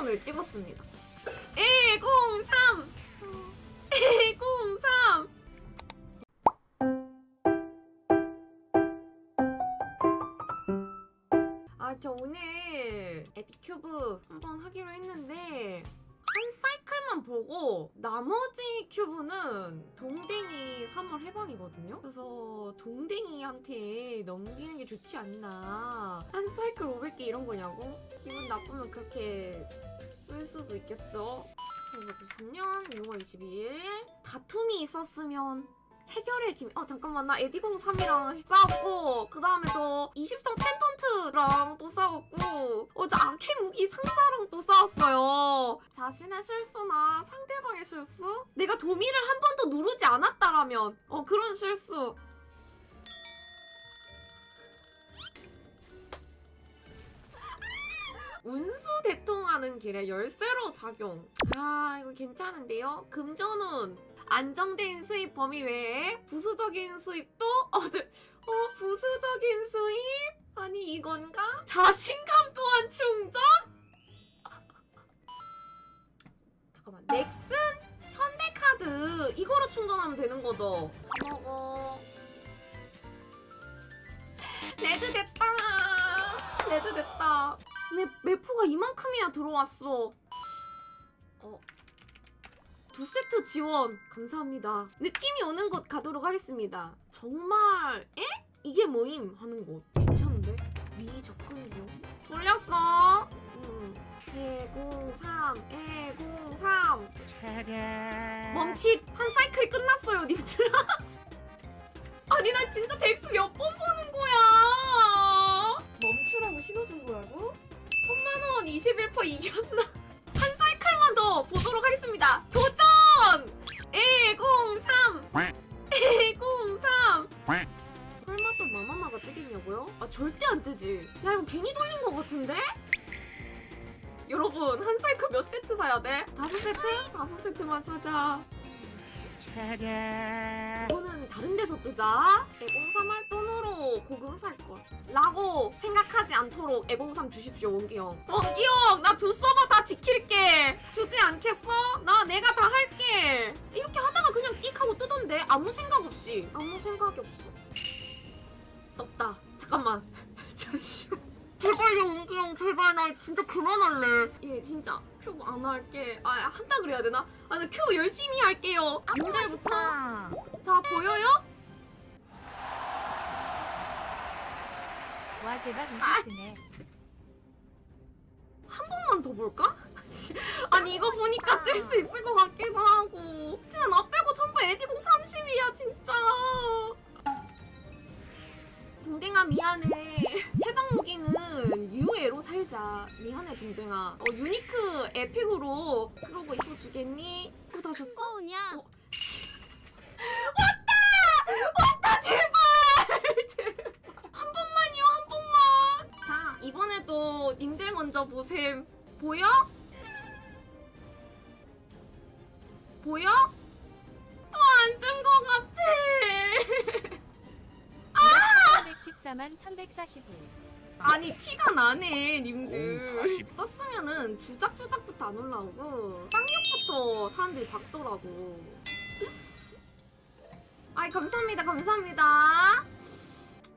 10만 원을 찍었습니다. 103! 103! 아, 저 오늘 에디큐브 한번 하기로 했는데 한 사이클만 보고 나머지 큐브는 동댕이 3월 해방이거든요. 그래서 동댕이한테 넘기는 게 좋지 않나. 한 사이클 500개 이런 거냐고? 기분 나쁘면 그렇게 쓸 수도 있겠죠. 1993년 6월 22일 다툼이 있었으면 해결의 김. 어 잠깐만 나 에디공 3이랑 싸웠고 그 다음에 저 20성 펜턴트랑 또 싸웠고 어저 아케 무기 상자랑 또 싸웠어요. 자신의 실수나 상대방의 실수? 내가 도미를 한 번도 누르지 않았다라면 어 그런 실수. 운수 대통하는 길에 열쇠로 작용. 아, 이거 괜찮은데요? 금전운. 안정된 수입 범위 외에 부수적인 수입도 얻을. 어, 부수적인 수입? 아니, 이건가? 자신감 또한 충전? 잠깐만. 넥슨 현대카드. 이거로 충전하면 되는 거죠? 먹어. 레드 됐다. 레드 됐다. 내 매포가 이만큼이나 들어왔어. 어. 두 세트 지원 감사합니다. 느낌이 오는 곳 가도록 하겠습니다. 정말 에? 이게 뭐임 하는 곳 괜찮은데? 미 접근이죠. 돌렸어. 음. 103, 103. 멈칫! 한 사이클 끝났어요, 님들아. 아니, 나 진짜 덱스 몇 번 보는 거야! 멈추라고 신호준 거라고? 천만원 21% 이겼나? 한 사이클만 더 보도록 하겠습니다. 도전! 103! 103! 설마 또 마마마가 뜨겠냐고요? 아, 절대 안 뜨지. 야, 이거 괜히 돌린 것 같은데? 여러분, 한 사이클 몇 세트 사야 돼? 다섯 세트? 다섯 세트만 사자. 이거는 다른 데서 뜨자. 애공삼 할 돈으로 고금 살 걸. 라고 생각하지 않도록 애공삼 주십시오, 원기 형. 원기 형, 나 두 서버 다 지킬게. 주지 않겠어? 나 내가 다 할게. 이렇게 하다가 그냥 띡 하고 뜨던데 아무 생각 없이. 아무 생각이 없어. 떴다. 잠깐만. 잠시만. 제발요, 원기 형, 제발 나 진짜 그만할래. 예, 진짜 큐브 안 할게. 아, 한다 그래야 되나? 아, 나 큐브 열심히 할게요. 님들부터. 자, 보여요? 와 대박 아. 이기스네. 한 번만 더 볼까? 아니 이거 보니까 뜰 수 있을 것 같기도 하고 진짜 나 빼고 전부 에디공 30이야 진짜 동댕아 미안해 해방 무기는 유에로 살자 미안해 동댕아 어, 유니크 에픽으로 그러고 있어 주겠니? 구다셨어? 꼬우냐? 어, 씨. 왔다! 왔다 제발! 제발 한 번만요 한 번만 자 이번에도 님들 먼저 보셈 보여? 보여? 14만 1149. 아니 티가 나네 님들. 떴으면은 주작주작부터 안 올라오고 쌍욕부터 사람들이 박더라고. 아이 감사합니다 감사합니다.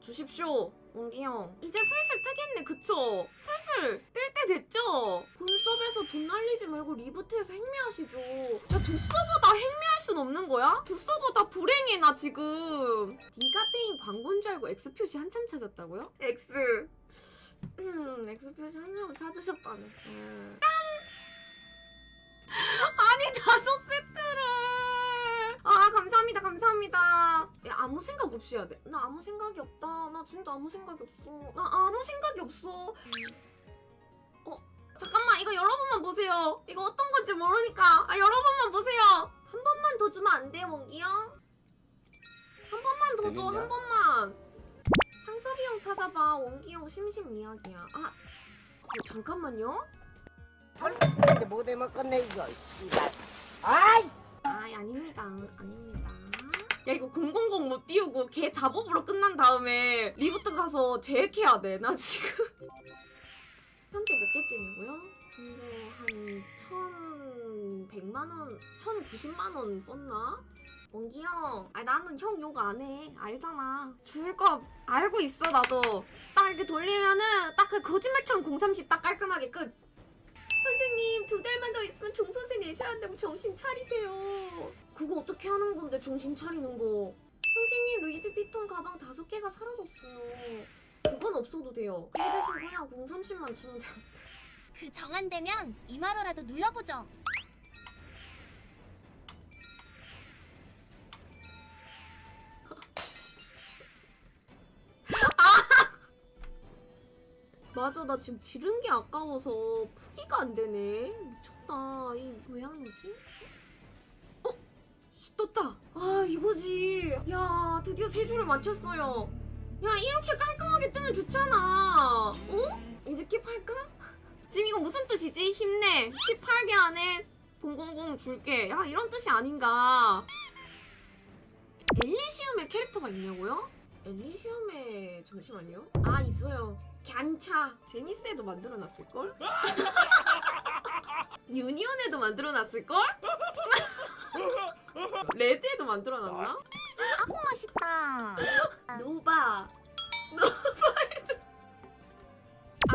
주십쇼 오 원기 형 이제 슬슬 뜨겠네 그쵸? 슬슬 뜰 때 됐죠? 본섭에서 돈 날리지 말고 리부트해서 행매하시죠 야두 서버 다 행매할 순 없는 거야? 두 서버 다 불행해 나 지금 디가페인 광고인 줄 알고 X 표시 한참 찾았다고요? X 음, X 표시 한참 찾으셨다네 음. 아 아무 생각 없이 해야 돼 나 아무 생각이 없다. 나 진짜 아무 생각이 없어. 나 아무 생각이 없어. 어 잠깐만 이거 여러분만 보세요. 이거 어떤 건지 모르니까. 아 여러분만 보세요. 한 번만 더 주면 안돼 원기 형한 번만 더 줘? 한 번만. 상섭이 형 찾아봐. 원기 형 심심 이야기야. 아 어, 잠깐만요. 헐새끼 못해 먹겠네 이거 씨발. 아이 아 아닙니다. 아닙니다 야 이거 000 못 띄우고 걔 작업으로 끝난 다음에 리부트 가서 재획해야 돼 나 지금 현재 게몇 개쯤이고요? 현재 한 1,100만원, 1,090만원 썼나? 원기 형, 아 나는 형 욕 안 해. 알잖아. 죽을 거 알고 있어 나도. 딱 이렇게 돌리면은 딱 그 거짓말처럼 030 딱 깔끔하게 끝. 선생님 두 달만 더 있으면 종소세 내셔야 한다고 정신 차리세요. 그거 어떻게 하는 건데 정신 차리는 거? 선생님 루이드비통 가방 다섯 개가 사라졌어요. 그건 없어도 돼요. 그 대신 그냥 030만 주면 돼. 그 정한되면 이마로라도 눌러보죠. 맞아 나 지금 지른 게 아까워서 포기가 안 되네. 미쳤다. 이왜 안 오지? 맞다! 아 이거지! 야 드디어 세 줄을 맞췄어요! 야 이렇게 깔끔하게 뜨면 좋잖아! 어? 이제 킵할까? 지금 이거 무슨 뜻이지? 힘내! 18개 안에 000 줄게! 야 이런 뜻이 아닌가! 엘리시움의 캐릭터가 있냐고요? 엘리시움에 잠시만요. 아 있어요. გან차 제니스에도 만들어놨을걸? 유니온에도 만들어놨을걸? 레드에도 만들어놨나? 아고 맛있다. 노바 노바에도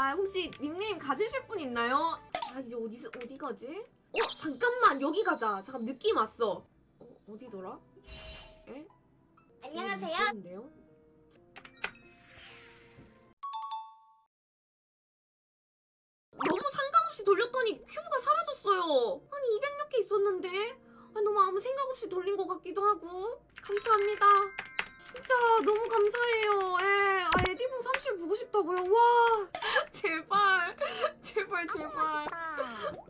아 혹시 닉네임 가지실 분 있나요? 아 이제 어디 어디 가지? 어 잠깐만 여기 가자 잠깐 느낌 왔어 어, 어디더라? 에? 안녕하세요. 인데요? 너무 상관없이 돌렸더니 큐브가 사라졌어요. 아니 200 몇 개 있었는데 아, 너무 아무 생각 없이 돌린 것 같기도 하고 감사합니다. 진짜 너무 감사해요. 예. 아 에디봉 30 보고 싶다고요. 와 제발 제발 제발.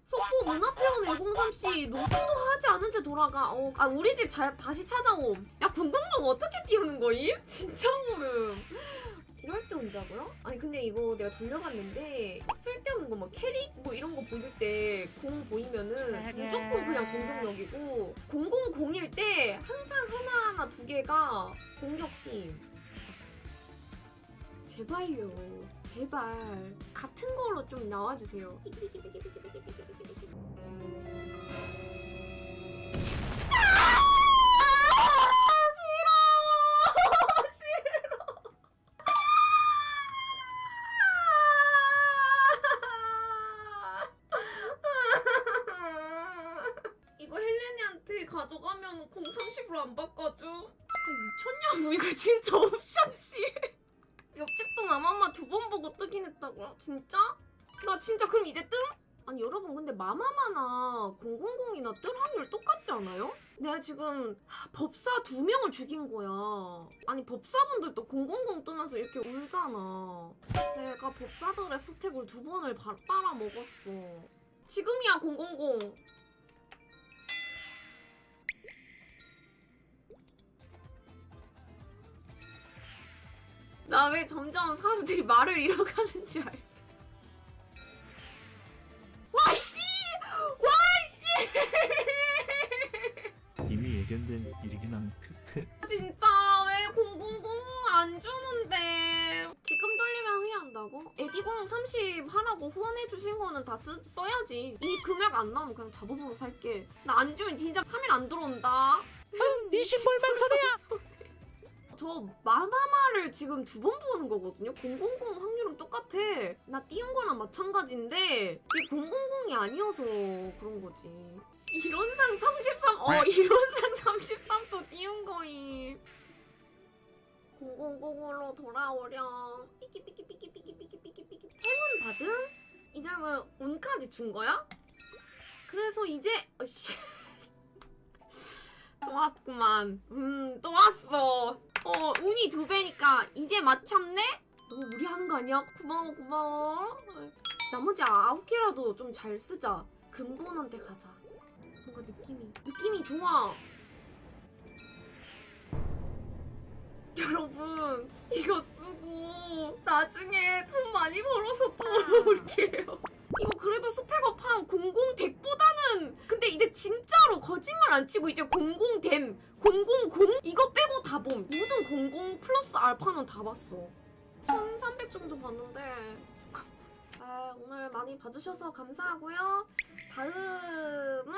속보 문화평원 1034씨 농구도 하지 않은 채 돌아가. 어, 아 우리 집 자, 다시 찾아옴. 야 분동방 어떻게 띄우는 거임? 진짜 모름. 이럴 때 온다고요? 아니 근데 이거 내가 돌려봤는데 쓸데없는 거뭐 캐릭 뭐 이런 거 보일 때 공 보이면은 무조건 그냥 공격력이고 000일 때 항상 하나하나 두 개가 공격심. 제발요. 제발 같은 걸로 좀 나와주세요. 싫어. 030으로 안 바꿔줘? 아, 미쳤냐고 이거 진짜 옵션 씨 옆집도 마마마 두 번 보고 뜨긴 했다고요? 진짜? 나 진짜 그럼 이제 뜸? 아니 여러분 근데 마마마나 000이나 뜰 확률 똑같지 않아요? 내가 지금 하, 법사 두 명을 죽인 거야. 아니 법사분들도 000 뜨면서 이렇게 울잖아. 내가 법사들의 스택을 두 번을 바, 빨아먹었어. 지금이야 000. 나 왜 점점 사람들이 말을 잃어가는지 알. 와씨! 와씨! 이미 예견된 일이긴 함. 크크. 진짜 왜000안 주는데 지금 돌리면 후회한다고? 에디공 30 하라고 후원해 주신 거는 다 쓰, 써야지 이 금액 안 나오면 그냥 잡아보러 살게 나 안 주면 진짜 3일 안 들어온다 네 신볼만 소리야 저 마마마를 지금 두 번 보는 거거든요 000 확률은 똑같아 나 띄운 거랑 마찬가지인데 그게 000이 아니어서 그런 거지 이론상 33, 어, 이론상 33도 띄운 거임. 000으로 돌아오렴. 삐끼 삐끼 삐끼 삐끼 삐끼 삐끼 삐끼. 행운 받음? 이제 뭐 운까지 준 거야? 그래서 이제 어씨 또 왔구만. 음, 또. 어, 운이 두 배니까 이제 마참네? 너무 무리하는 거 아니야? 고마워, 고마워. 나머지 아홉 개라도 좀 잘 쓰자. 근본한테 가자. 뭔가 느낌이 느낌이 좋아. 여러분 이거 쓰고 나중에 돈 많이 벌어서 또 올게요. 이거 그래도 스펙업한 00 덱보다는 근데 이제 진짜로 거짓말 안 치고 이제 00댐 000 이거 빼고 다 봄. 모든 00 플러스 알파는 다 봤어. 1300 정도 봤는데 잠깐만. 아 오늘 많이 봐주셔서 감사하고요. 다음은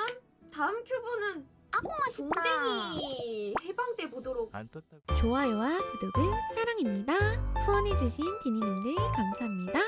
다음 큐브는 아고 맛있다. 동댕이 해방 때 보도록 안 떴다고 좋아요와 구독은 사랑입니다. 후원해주신 디니님들 감사합니다.